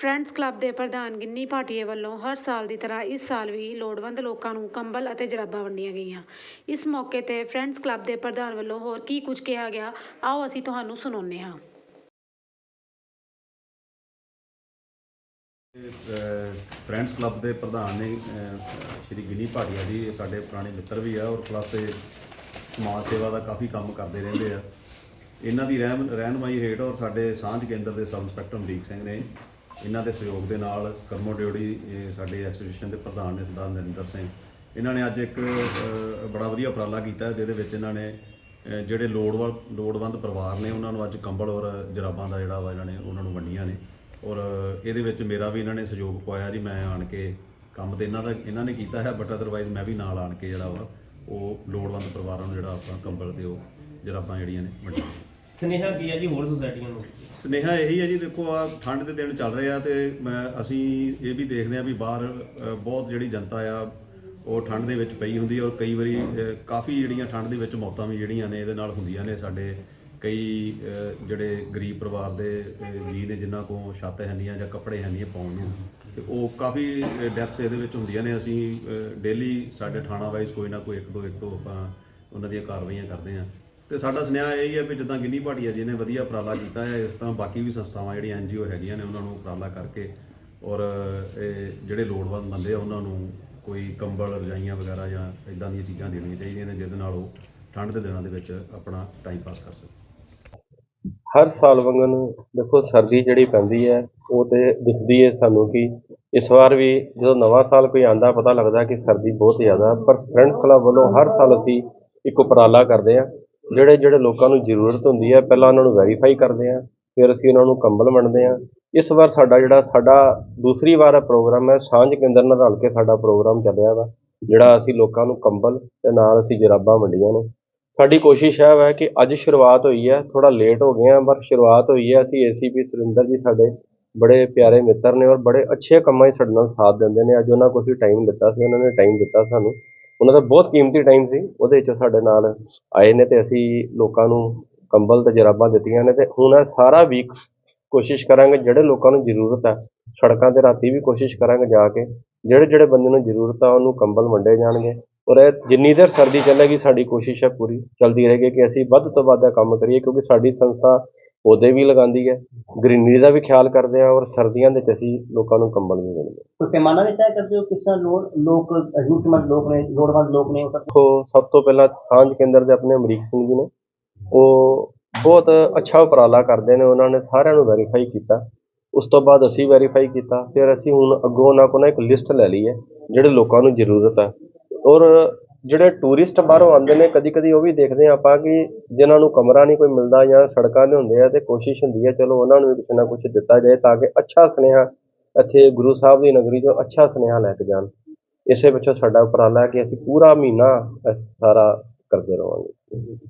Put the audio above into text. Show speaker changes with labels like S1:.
S1: Friends club ਦੇ ਪ੍ਰਧਾਨ ਗਿੰਨੀ ਭਾਟੀਏ ਵੱਲੋਂ ਹਰ ਸਾਲ ਦੀ ਤਰ੍ਹਾਂ ਇਸ ਸਾਲ ਵੀ ਲੋੜਵੰਦ ਲੋਕਾਂ ਨੂੰ ਕੰਬਲ ਅਤੇ ਜਰਾਬਾਂ ਵੰਡੀਆਂ ਗਈਆਂ। ਇਸ ਮੌਕੇ ਤੇ ਫਰੈਂਡਸ ਕਲੱਬ ਦੇ ਪ੍ਰਧਾਨ ਵੱਲੋਂ ਹੋਰ ਕੀ ਕੁਝ ਕਿਹਾ ਗਿਆ ਆਓ ਅਸੀਂ ਤੁਹਾਨੂੰ ਸੁਣਾਉਂਦੇ ਹਾਂ।
S2: ਫਰੈਂਡਸ ਕਲੱਬ ਦੇ ਪ੍ਰਧਾਨ ਨੇ ਅਹ, ਸ਼੍ਰੀ ਗਿਨੀ ਭਾਟੀਆ ਜੀ ਇਹ ਸਾਡੇ ਪੁਰਾਣੇ ਮਿੱਤਰ ਵੀ ਆ ਔਰ ਪਲੱਸ ਇਹ ਸਮਾਜ ਸੇਵਾ ਦਾ ਕਾਫੀ ਕੰਮ ਕਰਦੇ ਰਹਿੰਦੇ ਆ। ਇਹਨਾਂ ਦੀ ਰਹਿਨ ਰਹਿਨਮਾਈ ਹੇਠ ਔਰ ਸਾਡੇ ਸਾਂਝ ਕੇਂਦਰ ਦੇ ਸਬ ਇੰਸਪੈਕਟਰ ਅਮਰੀਕ ਸਿੰਘ ਨੇ ਇਹਨਾਂ ਦੇ ਸਹਿਯੋਗ ਦੇ ਨਾਲ ਕਰਮੋ ਡਿਓੜੀ ਸਾਡੇ ਐਸੋਸੀਏਸ਼ਨ ਦੇ ਪ੍ਰਧਾਨ ਨੇ ਸਰਦਾਰ ਨਰਿੰਦਰ ਸਿੰਘ। ਇਹਨਾਂ ਨੇ ਅੱਜ ਇੱਕ ਬੜਾ ਵਧੀਆ ਉਪਰਾਲਾ ਕੀਤਾ, ਜਿਹਦੇ ਵਿੱਚ ਇਹਨਾਂ ਨੇ ਜਿਹੜੇ ਲੋੜਵੰਦ ਲੋੜਵੰਦ ਪਰਿਵਾਰ ਨੇ, ਉਹਨਾਂ ਨੂੰ ਅੱਜ ਕੰਬਲ ਔਰ ਜਰਾਬਾਂ ਦਾ ਜਿਹੜਾ ਵਾ ਇਹਨਾਂ ਨੇ, ਉਹਨਾਂ ਨੂੰ ਵੰਡੀਆਂ ਨੇ। ਔਰ ਇਹਦੇ ਵਿੱਚ ਮੇਰਾ ਵੀ ਇਹਨਾਂ ਨੇ ਸਹਿਯੋਗ ਪਾਇਆ ਜੀ, ਮੈਂ ਆਣ ਕੇ ਕੰਮ ਤੇ ਇਹਨਾਂ ਦਾ, ਇਹਨਾਂ ਨੇ ਕੀਤਾ ਹੈ ਬਟ ਅਦਰਵਾਈਜ਼ ਮੈਂ ਵੀ ਨਾਲ ਆਣ ਕੇ ਜਿਹੜਾ ਵਾ, ਉਹ ਲੋੜਵੰਦ ਪਰਿਵਾਰਾਂ ਨੂੰ ਜਿਹੜਾ ਆਪਾਂ ਕੰਬਲ ਤੇ ਉਹ ਜਰਾਬਾਂ ਜਿਹੜੀਆਂ ਨੇ, ਵੰਡੀਆਂ
S3: ਸਨੇਹਾ ਕੀ ਹੈ ਜੀ ਹੋਰ ਸੁਸਾਇਟੀਆਂ ਨੂੰ?
S2: ਸਨੇਹਾ ਇਹੀ ਹੈ ਜੀ ਦੇਖੋ ਆ ਠੰਡ ਦੇ ਦਿਨ ਚੱਲ ਰਹੇ ਆ ਤੇ ਮੈਂ ਅਸੀਂ ਇਹ ਵੀ ਦੇਖਦੇ ਆ ਵੀ ਬਾਹਰ ਅ, ਬਹੁਤ ਜਿਹੜੀ ਜਨਤਾ ਆ ਉਹ ਠੰਡ ਦੇ ਵਿੱਚ ਪਈ ਹੁੰਦੀ ਹੈ ਔਰ ਕਈ ਵਾਰੀ ਅ, ਕਾਫੀ ਜਿਹੜੀਆਂ ਠੰਡ ਦੇ ਵਿੱਚ ਮੌਤਾਂ ਵੀ ਜਿਹੜੀਆਂ ਨੇ ਇਹਦੇ ਨਾਲ ਹੁੰਦੀਆਂ ਨੇ ਸਾਡੇ ਕਈ ਅ, ਜਿਹੜੇ ਗਰੀਬ ਪਰਿਵਾਰ ਦੇ ਅ, ਜੀ ਨੇ ਜਿਨ੍ਹਾਂ ਕੋਲ ਛੱਤ ਹੈ ਨਹੀਂ ਆ ਜਾਂ ਕੱਪੜੇ ਹੈ ਨਹੀਂ ਆ ਪਾਉਣ ਨੂੰ ਤੇ ਉਹ ਕਾਫੀ ਡੈਥਸ ਇਹਦੇ ਵਿੱਚ ਹੁੰਦੀਆਂ ਨੇ ਅਸੀਂ ਡੇਲੀ ਸਾਡੇ ਥਾਣਾ ਵਾਈਜ਼ ਕੋਈ ਨਾ ਕੋਈ ਇੱਕ ਦੋ ਇੱਕ ਦੋ ਆਪਾਂ ਉਹਨਾਂ ਦੀਆਂ ਕਾਰਵਾਈਆਂ ਕਰਦੇ ਆ ਤੇ ਸਾਡਾ ਸੁਨੇਹਾ ਇਹ ਹੀ ਹੈ ਵੀ ਜਿੱਦਾਂ ਗਿੰਨੀ ਭਾਟੀਆ ਜੀ ਨੇ ਵਧੀਆ ਉਪਰਾਲਾ ਕੀਤਾ ਹੈ, ਇਸ ਤਰ੍ਹਾਂ ਬਾਕੀ ਵੀ ਸੰਸਥਾਵਾਂ ਜਿਹੜੀਆਂ ਐਨਜੀਓ ਹੈਗੀਆਂ ਨੇ ਉਹਨਾਂ ਨੂੰ ਉਪਰਾਲਾ ਕਰਕੇ ਔਰ ਇਹ ਜਿਹੜੇ ਲੋੜਵੰਦ ਬੰਦੇ ਆ, ਉਹਨਾਂ ਨੂੰ ਕੋਈ ਕੰਬਲ, ਰਜਾਈਆਂ ਵਗੈਰਾ ਜਾਂ ਇਦਾਂ ਦੀਆਂ ਚੀਜ਼ਾਂ ਦੇਣੀਆਂ ਚਾਹੀਦੀਆਂ ਨੇ, ਜਿਹਦੇ ਨਾਲ ਉਹ ਠੰਡ ਦੇ ਦਿਨਾਂ ਦੇ ਵਿੱਚ ਆਪਣਾ ਟਾਈਮ ਪਾਸ ਕਰ ਸਕਣ।
S4: ਹਰ ਸਾਲ ਵਾਂਗਨ ਦੇਖੋ, ਸਰਦੀ ਜਿਹੜੀ ਪੈਂਦੀ ਹੈ, ਉਹ ਤੇ ਦਿਖਦੀ ਹੈ ਸਾਨੂੰ ਕਿ ਇਸ ਵਾਰ ਵੀ ਜਦੋਂ ਨਵਾਂ ਸਾਲ ਕੋਈ ਆਂਦਾ ਪਤਾ ਲੱਗਦਾ ਕਿ ਸਰਦੀ ਬਹੁਤ ਜ਼ਿਆਦਾ ਪਰ ਫਰੈਂਡਸ ਕਲੱਬ ਵੱਲੋਂ ਹਰ ਸਾਲ ਅਸੀਂ ਇੱਕ ਉਪਰਾਲਾ ਕਰਦੇ ਹਾਂ। ਜਿਹੜੇ ਜਿਹੜੇ ਲੋਕਾਂ ਨੂੰ ਜ਼ਰੂਰਤ ਹੁੰਦੀ ਹੈ ਪਹਿਲਾਂ ਉਹਨਾਂ ਨੂੰ ਵੈਰੀਫਾਈ ਕਰਦੇ ਹਾਂ ਫਿਰ ਅਸੀਂ ਉਹਨਾਂ ਨੂੰ ਕੰਬਲ ਵੰਡਦੇ ਹਾਂ ਇਸ ਵਾਰ ਸਾਡਾ ਜਿਹੜਾ, ਸਾਡਾ ਦੂਸਰੀ ਵਾਰ ਪ੍ਰੋਗਰਾਮ ਹੈ, ਸਾਂਝ ਕੇਂਦਰ ਨਾਲ ਰਲ ਕੇ ਸਾਡਾ ਪ੍ਰੋਗਰਾਮ ਚੱਲਿਆ ਵਾ, ਜਿਹੜਾ ਅਸੀਂ ਲੋਕਾਂ ਨੂੰ ਕੰਬਲ ਤੇ ਨਾਲ ਅਸੀਂ ਜਰਾਬਾਂ ਵੰਡੀਆਂ ਨੇ। ਸਾਡੀ ਕੋਸ਼ਿਸ਼ ਇਹ ਵਾ ਕਿ ਅੱਜ ਸ਼ੁਰੂਆਤ ਹੋਈ ਹੈ ਥੋੜਾ ਲੇਟ ਹੋ ਗਏ ਹਾਂ ਪਰ ਸ਼ੁਰੂਆਤ ਹੋਈ ਹੈ ਅਸੀਂ ਏਸੀਪੀ ਸੁਰਿੰਦਰ ਜੀ ਸਾਡੇ ਬੜੇ ਪਿਆਰੇ ਮਿੱਤਰ ਨੇ ਔਰ ਬੜੇ ਅੱਛੇ ਕੰਮਾਂ 'ਚ ਸਾਡੇ ਨਾਲ ਸਾਥ ਦਿੰਦੇ ਨੇ। ਅੱਜ ਉਹਨਾਂ ਕੋਲ ਅਸੀਂ ਟਾਈਮ ਦਿੱਤਾ ਸੀ, ਉਹਨਾਂ ਨੇ ਟਾਈਮ ਦਿੱਤਾ ਸਾਨੂੰ। ਉਹਨਾਂ ਦਾ ਬਹੁਤ ਕੀਮਤੀ ਟਾਈਮ ਸੀ, ਉਹਦੇ ਵਿੱਚ ਸਾਡੇ ਨਾਲ ਆਏ ਨੇ ਤੇ ਅਸੀਂ ਲੋਕਾਂ ਨੂੰ ਕੰਬਲ ਤੇ ਜਰਾਬਾਂ ਦਿੱਤੀਆਂ ਨੇ ਤੇ ਹੁਣ ਇਹ ਸਾਰਾ ਵੀਕ ਕੋਸ਼ਿਸ਼ ਕਰਾਂਗੇ, ਜਿਹੜੇ ਲੋਕਾਂ ਨੂੰ ਜ਼ਰੂਰਤ ਹੈ, ਸੜਕਾਂ ਤੇ ਰਾਤੀ ਵੀ ਕੋਸ਼ਿਸ਼ ਕਰਾਂਗੇ ਜਾ ਕੇ, ਜਿਹੜੇ ਜਿਹੜੇ ਬੰਦੇ ਨੂੰ ਜ਼ਰੂਰਤ ਆ, ਉਹਨੂੰ ਕੰਬਲ ਵੰਡੇ ਜਾਣਗੇ। ਔਰ ਇਹ ਜਿੰਨੀ ਦੇਰ ਸਰਦੀ ਚੱਲੇਗੀ, ਸਾਡੀ ਕੋਸ਼ਿਸ਼ ਹੈ ਪੂਰੀ ਚੱਲਦੀ ਰਹੇਗੀ ਕਿ ਅਸੀਂ ਵੱਧ ਤੋਂ ਵੱਧ ਇਹ ਕੰਮ ਕਰੀਏ, ਕਿਉਂਕਿ ਸਾਡੀ ਸੰਸਥਾ ਪੌਦੇ ਵੀ ਲਗਾਉਂਦੀ ਹੈ ਗ੍ਰੀਨਰੀ ਦਾ ਵੀ ਖਿਆਲ ਕਰਦੇ ਹਾਂ ਔਰ ਸਰਦੀਆਂ ਦੇ ਵਿੱਚ ਅਸੀਂ ਲੋਕਾਂ ਨੂੰ ਕੰਬਲ ਵੀ ਦਿੰਦੇ ਹਾਂ।
S3: ਕੋਈ ਪੈਮਾਨਾ ਵੀ ਤੈਅ ਕਰਦੇ ਹੋ ਕਿਸ ਤਰ੍ਹਾਂ ਲੋੜ ਲੋਕ ਜ਼ਰੂਰਤਮੰਦ ਲੋਕ ਨੇ ਲੋੜਵੰਦ ਲੋਕ ਨੇ ਉਹ ਸਭ?
S4: ਤੋਂ ਪਹਿਲਾਂ ਸਾਂਝ ਕੇਂਦਰ ਦੇ ਆਪਣੇ ਅਮਰੀਕ ਸਿੰਘ ਜੀ ਨੇ ਉਹ ਬਹੁਤ ਅੱਛਾ ਉਪਰਾਲਾ ਕਰਦੇ ਨੇ ਉਹਨਾਂ ਨੇ ਸਾਰਿਆਂ ਨੂੰ ਵੈਰੀਫਾਈ ਕੀਤਾ। ਉਸ ਤੋਂ ਬਾਅਦ ਅਸੀਂ ਵੈਰੀਫਾਈ ਕੀਤਾ ਫਿਰ ਅਸੀਂ ਹੁਣ ਅੱਗੋਂ ਉਹਨਾਂ ਕੋਲ ਇੱਕ ਲਿਸਟ ਲੈ ਲਈ ਹੈ ਜਿਹੜੇ ਲੋਕਾਂ ਨੂੰ ਜ਼ਰੂਰਤ ਹੈ। ਔਰ ਜਿਹੜੇ ਟੂਰਿਸਟ ਬਾਹਰੋਂ ਆਉਂਦੇ ਨੇ ਕਦੀ ਕਦੀ ਉਹ ਵੀ ਦੇਖਦੇ ਹਾਂ ਆਪਾਂ ਕਿ ਜਿਨ੍ਹਾਂ ਨੂੰ ਕਮਰਾ ਨਹੀਂ ਕੋਈ ਮਿਲਦਾ ਜਾਂ ਸੜਕਾਂ 'ਤੇ ਹੁੰਦੇ ਆ ਤੇ ਕੋਸ਼ਿਸ਼ ਹੁੰਦੀ ਹੈ ਚਲੋ ਉਹਨਾਂ ਨੂੰ ਵੀ ਕੁਛ ਨਾ ਕੁਛ ਦਿੱਤਾ ਜਾਏ ਤਾਂ ਕਿ ਅੱਛਾ ਸੁਨੇਹਾ ਇੱਥੇ ਗੁਰੂ ਸਾਹਿਬ ਦੀ ਨਗਰੀ 'ਚੋਂ ਅੱਛਾ ਸੁਨੇਹਾ ਲੈ ਕੇ ਜਾਣ। ਇਸੇ ਪਿੱਛੋਂ ਸਾਡਾ ਉਪਰਾਲਾ ਹੈ ਕਿ ਅਸੀਂ ਪੂਰਾ ਮਹੀਨਾ ਇਸ ਸਾਰਾ ਕਰਦੇ ਰਹਾਂਗੇ